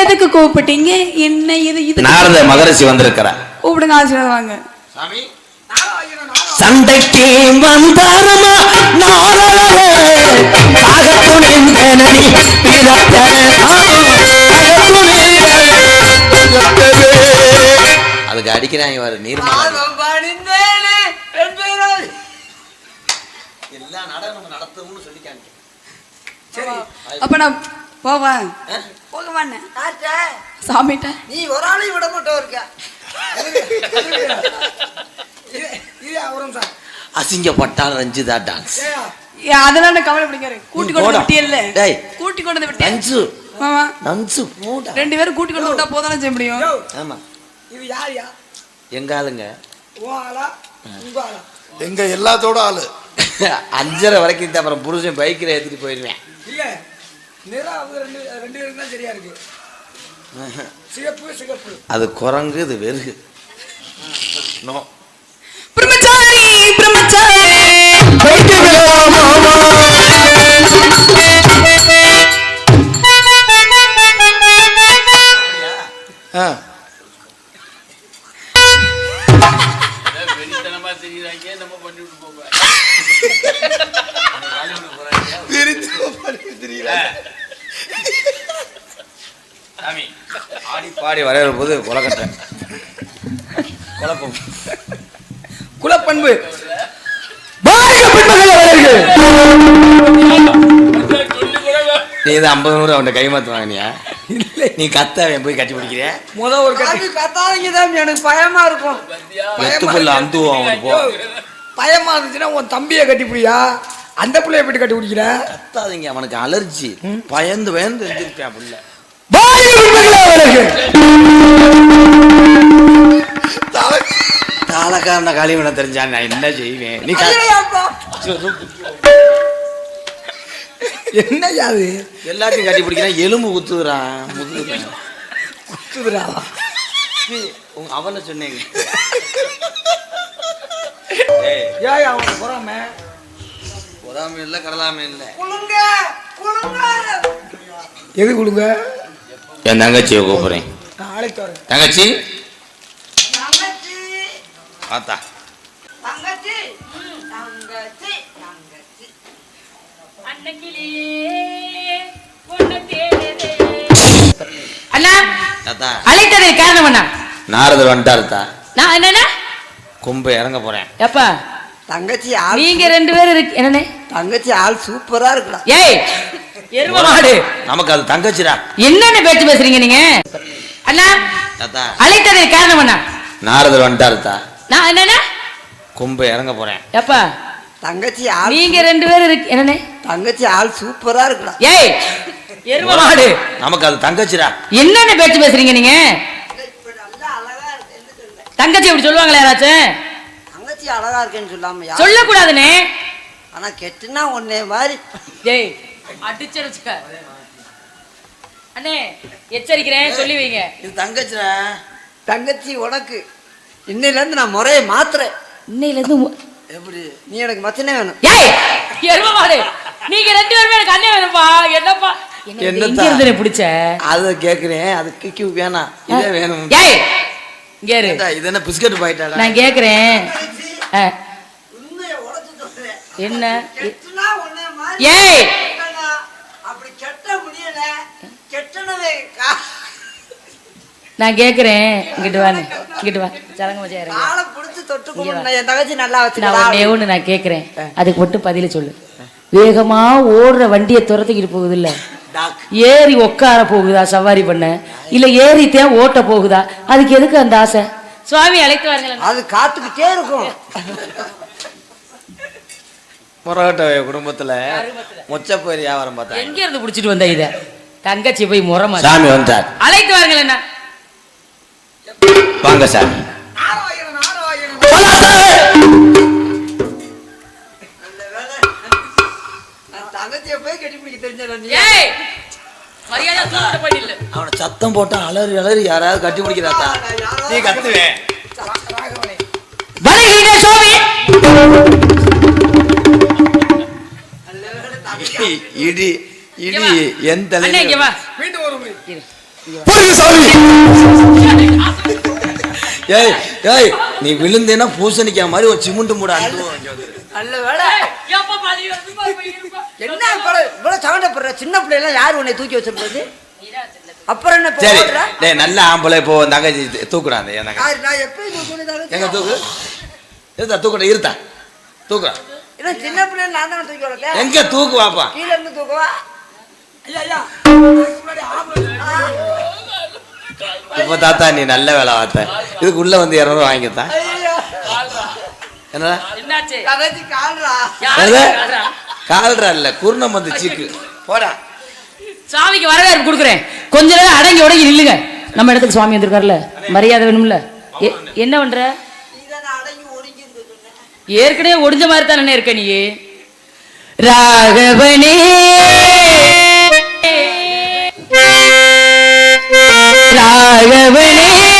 எதுக்கு கூப்பிட்டீங்க? என்ன இது? இது நாரத மகரிஷி வந்திருக்கிறார். கூப்பிடுங்க ஆசீர்வாதம் வாங்க. சாமி. சண்டைக்கு வந்தாரமா நாரதரே ஆகத்துணிந்தனி அதுக்கு அடிக்கிறாங்க வர நீர்மலை. பாதம் பணிந்தேனே பெண்பேராய் எல்லா நடனம் நடத்தும்னு சொல்லிக்காங்க சரி. அப்ப நான் போவேன். போக மாட்டேன் ஆச்சே சாமிட்ட நீ ஒரு ஆளையும் விட மாட்டோம் இருக்க இது அவரும் சார். அசிங்கப்பட்டால் ரஞ்சிதா டான்ஸ். அதெல்லாம் கவலை பிடிக்காரு கூட்டி கொண்டு. விட்டியல்ல. டேய். கூட்டி கொண்டு விட்டியா? நஞ்சு மாமா நஞ்சு போடா ரெண்டு பேரும் கூட்டி கொண்டு விட்டா போதானே செய்ய முடியும்? யோ. ஆமா. இது யாரியா? எங்க ஆளுங்க? ஓ ஆளா? உங்க ஆளா? எங்க எல்லாத்தோட ஆளு. அஞ்சரை வரைக்கும் இந்த அப்புறம் புருஷன் பைக்கில் ஏற்றிட்டு போயிடுவேன். இல்ல நிறா அவங்க ரெண்டு ரெண்டு பேரும் தான் சரியா இருக்கு. சிகப்பு சிகப்பு. அது குரங்கு இது வெறுகு. நோ. தெரியல. ஆடி பாடி வரைகிற போது குலக்கட்டை குழப்பம். குலப்பண்பு நீ தான் ஐம்பது நூறு அவன் கைமாத்து வாங்கினியா நீ கத்த அவன் போய் கட்டி பிடிக்கிறியா? முத ஒரு கட்டி. கத்தாதீங்க தான் எனக்கு பயமா இருக்கும். எத்து புள்ள அந்துவோம் அவனுக்கு போ. பயமா இருந்துச்சுன்னா உன் தம்பியை கட்டி பிடியா? அந்த பிள்ளைய போயிட்டு கட்டி பிடிக்கிற? கத்தாதீங்க அவனுக்கு அலர்ஜி. பயந்து பயந்து எழுந்திருப்பான் புள்ள தலை- தாளக்காரன களிமண தெரிஞ்சா நான் என்ன செய்வேன்? நீ என்ன யாது? எல்லாத்தையும் கட்டி பிடிக்கிறான் எலும்பு குத்துதுறான் முதுகுல. குத்துதுடா. உங்க அவனை சொன்னீங்க. ஏய். அவன் பொறாம? பொறாமை இல்லை கடலாமை இல்லை. எது குளுங்க என் தங்கச்சியை கூப்பிடுறேன். நாளைக்கு தங்கச்சி? பார்த்தா அண்ணா தாத்தா. அழைத்தது காரணம் அண்ணா நாரதர் வந்துட்டாருத்தா. நான் என்னண்ணா? கொம்பு இறங்க போறேன். எப்பா? தங்கச்சி ஆள் நீங்க ரெண்டு பேரும் இருக்கு என்னண்ணே? தங்கச்சி ஆள் சூப்பரா இருக்குடா. ஏய் எரும மாடு. நமக்கு அது தங்கச்சிடா. என்னென்ன பேச்சு பேசுறீங்க நீங்க? அண்ணா தாத்தா. அழைத்தது காரணம் அண்ணா நாரதர் வந்துட்டாருத்தா. நான் என்னண்ணா? கொம்பு இறங்க போறேன். எப்பா? தங்கச்சி ஆள் நீங்க ரெண்டு பேரும் இருக்கு என்னண்ணே? தங்கச்சி ஆள் சூப்பரா இருக்குடா. ஏய் எரும மாடு. நமக்கு அது தங்கச்சிடா. என்னென்ன பேச்சு பேசுறீங்க நீங்க? நல்லா அழகா இருக்குன்னு சொல்ல தங்கச்சி அப்படி சொல்லுவாங்களா யாராச்சும்? தங்கச்சி அழகா இருக்கேன்னு சொல்லாம யார் சொல்லக்கூடாதுண்ணே. ஆனா கெட்டுனா ஒன்னே மாதிரி. ஏய் அடிச்சிருச்சுக்க. அண்ணே எச்சரிக்கிறேன் சொல்லி வைங்க. இது தங்கச்சிடா. தங்கச்சி உனக்கு. இன்னையில இருந்து நான் முறையை மாத்துறேன். இன்னையில இருந்து எப்படி நீ எனக்கு மச்சனே வேணும். ஏய் எரும மாடு. நீங்க ரெண்டு பேருமே எனக்கு அண்ணன் வேணும்பா என்னப்பா? என்ன இருந்து பிடிச்ச? அதை கேக்குறேன். அது கிக்கு வேணாம் இதே வேணும். ஏய் இங்க இரு. இது என்ன பிஸ்கட் நான் கேக்குறேன். என்ன? கெட்டுனா ஒன்னே மாதிரி ஏய்! அப்படி கெட்ட முடியல கெட்டனவே கா- நான் கேக்குறேன். இங்கிட்டு வா நீ. இங்கிட்டு வா. சலங்க மச்சா இறங்க. காலை புடிச்சு தொட்டு இங்க வா. கும்பிடணும். என் தங்கச்சி நல்லா நான் வச்சுக்கலாம் நான் கேக்குறேன். அதுக்கு மட்டும் பதில சொல்லு. வேகமா ஓடுற வண்டியை துரத்திக்கிட்டு போகுது இல்ல ஏறி உட்கார போகுதா சவாரி பண்ண? இல்ல ஏறித்தான் ஓட்ட போகுதா? அதுக்கு எதுக்கு அந்த ஆசை? சுவாமி அழைத்து வாருங்களேன் அது காத்துக்கிட்டே இருக்கும். முரகட்ட குடும்பத்துல மொச்சப்பயிர் வியாபாரம் பார்த்தா எங்க இருந்து புடிச்சிட்டு வந்த இத? தங்கச்சி போய் முறமா சாமி வந்துட்டார். அழைத்து வாருங்களேன். வாங்க சார். அவனை சத்தம் போட்டா அலறி அலறி யாராவது கட்டி பிடிக்கிறாத்தா? நீ கத்துவேன் இடி இடி என் மீண்டும் சாமி ஏய் ஏய் நீ விழுந்தேன்னா பூசணிக்காய் மாதிரி ஒரு சிமுண்டு மூட. நல்ல வேலை. என்ன இவ்வளவு சகண்டப்படுற? சின்ன பிள்ளைலாம் யார் உன்னை தூக்கி வச்சிருந்தது. அப்புறம் என்ன சரி? டேய் நல்ல ஆம்பளை இப்போ தங்கச்சி தூக்குறான் என் தங்கச்சி. நான் எப்படி தூக்கினதாலும் எங்க தூக்கு? இருத்தா தூக்குடா இருத்தா தூக்குறான் ஏன்னா சின்ன பிள்ளை நான் தானே தூக்கி வளர்த்தேன். எங்க தூக்கு வாப்பா கீழ இருந்து தூக்குவா? ஐயா ஐயா இப்ப தாத்தா நீ நல்ல வேலை பார்த்த. இதுக்கு உள்ள வந்து இரநூறு வாங்கித்தான் என்னடா? கால்ரா இல்ல குருணம் வந்து சீக்கு. போடா. சாமிக்கு வரவேற்பு கொடுக்குறேன். கொஞ்ச நேரம் அடங்கி உடங்கி நில்லுங்க. நம்ம இடத்துக்கு சுவாமி வந்திருக்காருல்ல மரியாதை வேணும்ல. என்ன பண்ற? ஏற்கனவே ஒடிஞ்ச மாதிரி தானே இருக்க நீ. ராகவனே. ராகவனே.